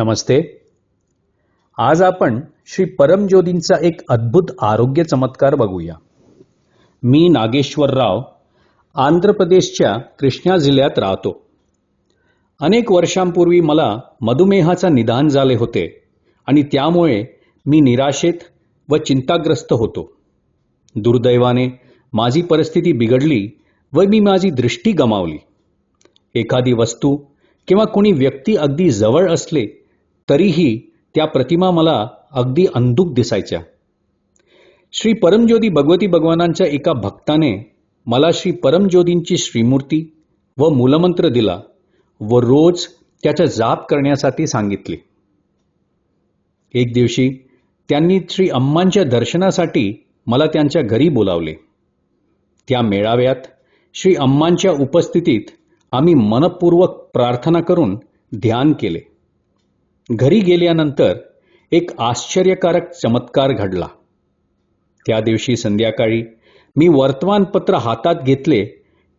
नमस्ते. आज आपण श्री परमज्योतींचा एक अद्भुत आरोग्य चमत्कार बघूया. मी नागेश्वरराव आंध्र प्रदेशच्या कृष्णा जिल्ह्यात राहतो. अनेक वर्षांपूर्वी मला मधुमेहाचा निदान झाले होते आणि त्यामुळे मी निराशेत व चिंताग्रस्त होतो. दुर्दैवाने माझी परिस्थिती बिघडली व मी माझी दृष्टी गमावली. एखादी वस्तू किंवा कुणी व्यक्ती अगदी जवळ असले तरीही त्या प्रतिमा मला अगदी अंधुक दिसायच्या. श्री परमज्योती भगवती भगवानांच्या एका भक्ताने मला श्री परमज्योतींची श्रीमूर्ती व मूलमंत्र दिला व रोज त्याचा जाप करण्यासाठी सांगितले. एक दिवशी त्यांनी श्री अम्मांच्या दर्शनासाठी मला त्यांच्या घरी बोलावले. त्या मेळाव्यात श्री अम्मांच्या उपस्थितीत आम्ही मनपूर्वक प्रार्थना करून ध्यान केले. घरी गेल्यानंतर एक आश्चर्यकारक चमत्कार घडला. त्या दिवशी संध्याकाळी मी वर्तमानपत्र हातात घेतले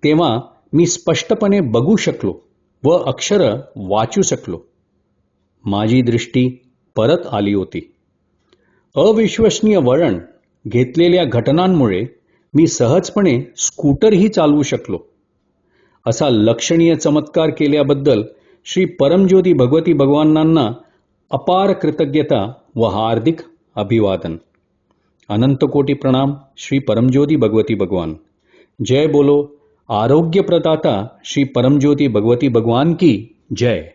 तेव्हा मी स्पष्टपणे बघू शकलो व अक्षर वाचू शकलो. माझी दृष्टी परत आली होती. अविश्वसनीय वळण घेतलेल्या घटनांमुळे मी सहजपणे स्कूटरही चालवू शकलो. असा लक्षणीय चमत्कार केल्याबद्दल श्री परमज्योती भगवती भगवानांना अपार कृतज्ञता व हार्दिक अभिवादन। अनंत कोटी प्रणाम श्री परमज्योती भगवती भगवान। जय बोलो आरोग्य प्रदाता श्री परमज्योती भगवती भगवान की जय।